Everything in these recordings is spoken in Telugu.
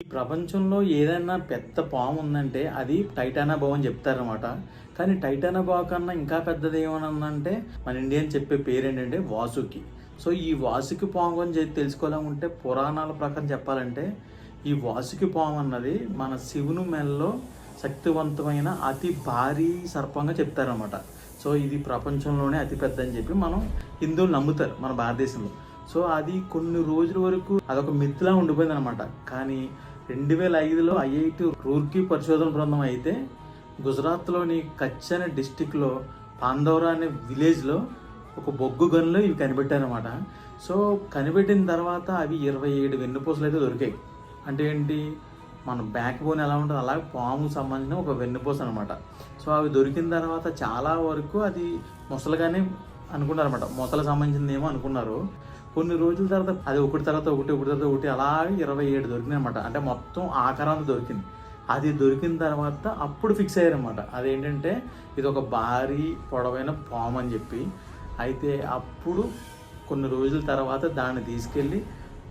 ఈ ప్రపంచంలో ఏదైనా పెద్ద పాము ఉందంటే అది టైటానా బావ్ అని చెప్తారనమాట కానీ టైటానా బావ్ కన్నా ఇంకా పెద్దది ఏమనుందంటే మన ఇండియన్ చెప్పే పేరు ఏంటంటే వాసుకి. సో ఈ వాసుకి పాము గురించి తెలుసుకోవాలనుకుంటే పురాణాల ప్రకారం చెప్పాలంటే ఈ వాసుకి పాము అన్నది మన శివుని మెల్లో శక్తివంతమైన అతి భారీ సర్పంగా చెప్తారనమాట సో ఇది ప్రపంచంలోనే అతి పెద్ద అని చెప్పి మనం హిందువులు నమ్ముతారు మన భారతదేశంలో. సో అది కొన్ని రోజుల వరకు అదొక మిత్తులా ఉండిపోయింది అనమాట కానీ రెండు వేల ఐదులో ఐఐటి రూర్కీ పరిశోధన బృందం అయితే గుజరాత్లోని కచ్ అనే డిస్టిక్లో పాందోరా అనే విలేజ్లో ఒక బొగ్గు గన్లో ఇవి కనిపెట్టారనమాట సో కనిపెట్టిన తర్వాత అవి ఇరవై ఏడు వెన్నుపూసలు అయితే దొరికాయి. అంటే ఏంటి? మన బ్యాక్ బోన్ ఎలా ఉంటుందో అలాగే పాము సంబంధించిన ఒక వెన్నుపూస అనమాట సో అవి దొరికిన తర్వాత చాలా వరకు అది మొసలుగానే అనుకున్నారన్నమాట. మొసలు సంబంధించింది ఏమో అనుకున్నారు. కొన్ని రోజుల తర్వాత అది ఒకటి తర్వాత ఒకటి ఒకటి తర్వాత ఒకటి అలాగే ఇరవై ఏడు దొరికినాయి అనమాట అంటే మొత్తం ఆకారం దొరికింది. అది దొరికిన తర్వాత అప్పుడు ఫిక్స్ అయ్యారనమాట అదేంటంటే ఇది ఒక భారీ పొడవైన పాము అని చెప్పి. అయితే అప్పుడు కొన్ని రోజుల తర్వాత దాన్ని తీసుకెళ్ళి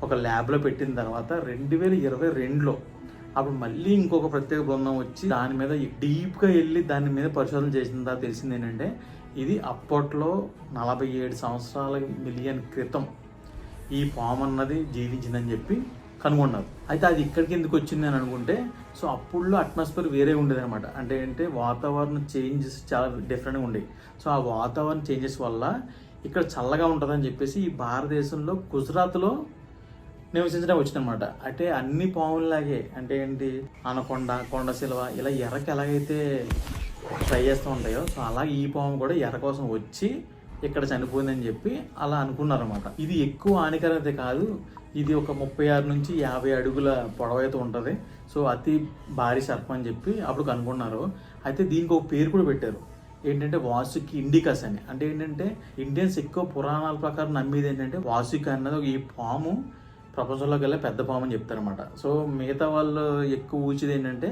ఒక ల్యాబ్లో పెట్టిన తర్వాత రెండు వేల ఇరవై రెండులో అప్పుడు మళ్ళీ ఇంకొక ప్రత్యేక బృందం వచ్చి దాని మీద డీప్గా వెళ్ళి దాని మీద పరిశోధన చేసిన తర్వాత తెలిసింది ఏంటంటే ఇది అప్పట్లో నలభై ఏడు సంవత్సరాల మిలియన్ క్రితం. ఈ పాము అన్నది జీవించిందని చెప్పి కనుగొన్నారు. అయితే అది ఇక్కడికి ఎందుకు వచ్చింది అని అనుకుంటే సో అప్పుడులో అట్మాస్ఫియర్ వేరే ఉండేది అనమాట అంటే అంటే వాతావరణ చేంజెస్ చాలా డిఫరెంట్గా ఉండేవి సో ఆ వాతావరణ చేంజెస్ వల్ల ఇక్కడ చల్లగా ఉంటుందని చెప్పేసి ఈ భారతదేశంలో గుజరాత్లో నివసించడం వచ్చిందనమాట అంటే అన్ని పాముల్లాగే అంటే ఏంటి అనకొండ కొండ సిల్వ ఇలా ఎర్రకి ఎలాగైతే ట్రై చేస్తూ ఉంటాయో సో అలా ఈ పాము కూడా ఎర్ర కోసం వచ్చి ఇక్కడ చనిపోయిందని చెప్పి అలా అనుకున్నారన్నమాట. ఇది ఎక్కువ హానికరమైతే కాదు ఇది ఒక ముప్పై ఆరు నుంచి యాభై అడుగుల పొడవైతే ఉంటుంది. సో అతి భారీ సర్పం అని చెప్పి అప్పుడు కనుక్కున్నారు. అయితే దీనికి ఒక పేరు కూడా పెట్టారు. ఏంటంటే వాసుకి ఇండికస్ అని. అంటే ఏంటంటే ఇండియన్స్ ఎక్కువ పురాణాల ప్రకారం నమ్మేది ఏంటంటే వాసుకి అన్నది ఈ పాము ప్రపంచంలోకి వెళ్ళే పెద్ద పాము అని చెప్తారనమాట సో మిగతా వాళ్ళు ఎక్కువ ఊచేది ఏంటంటే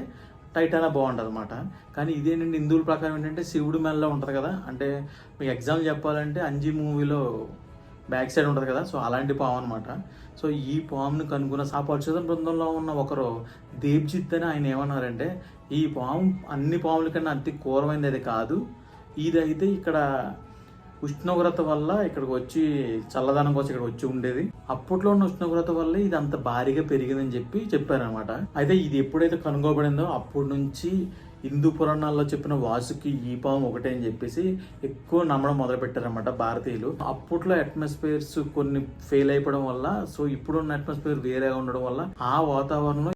టైట్ అయినా బాగుంటుంది అనమాట కానీ ఇదేంటంటే హిందువుల ప్రకారం ఏంటంటే శివుడు మెల్ల ఉంటుంది కదా. అంటే మీకు ఎగ్జామ్ చెప్పాలంటే అంజీ మూవీలో బ్యాక్ సైడ్ ఉంటుంది కదా. సో అలాంటి పాము అనమాట సో ఈ పామును కనుగొన్న ఆ పరిశోధన బృందంలో ఉన్న ఒకరు దేబ్జిత్ అని ఆయన ఏమన్నారంటే ఈ పాము అన్ని పాముల కన్నా అతి క్రూరమైనది అది కాదు. ఇది అయితే ఇక్కడ ఉష్ణోగ్రత వల్ల ఇక్కడికి వచ్చి చల్లదనం కోసం ఇక్కడ వచ్చి ఉండేది. అప్పట్లో ఉన్న ఉష్ణోగ్రత వల్ల ఇది అంత భారీగా పెరిగిందని చెప్పి చెప్పారనమాట అయితే ఇది ఎప్పుడైతే కనుగోబడిందో అప్పటి నుంచి హిందూ పురాణాల్లో చెప్పిన వాసుకి ఈ పాము ఒకటే అని చెప్పేసి ఎక్కువ నమ్మడం మొదలు పెట్టారనమాట భారతీయులు. అప్పట్లో అట్మాస్ఫియర్స్ కొన్ని ఫెయిల్ అయిపోవడం వల్ల సో ఇప్పుడున్న అట్మాస్ఫియర్ వేరేగా ఉండడం వల్ల ఆ వాతావరణంలో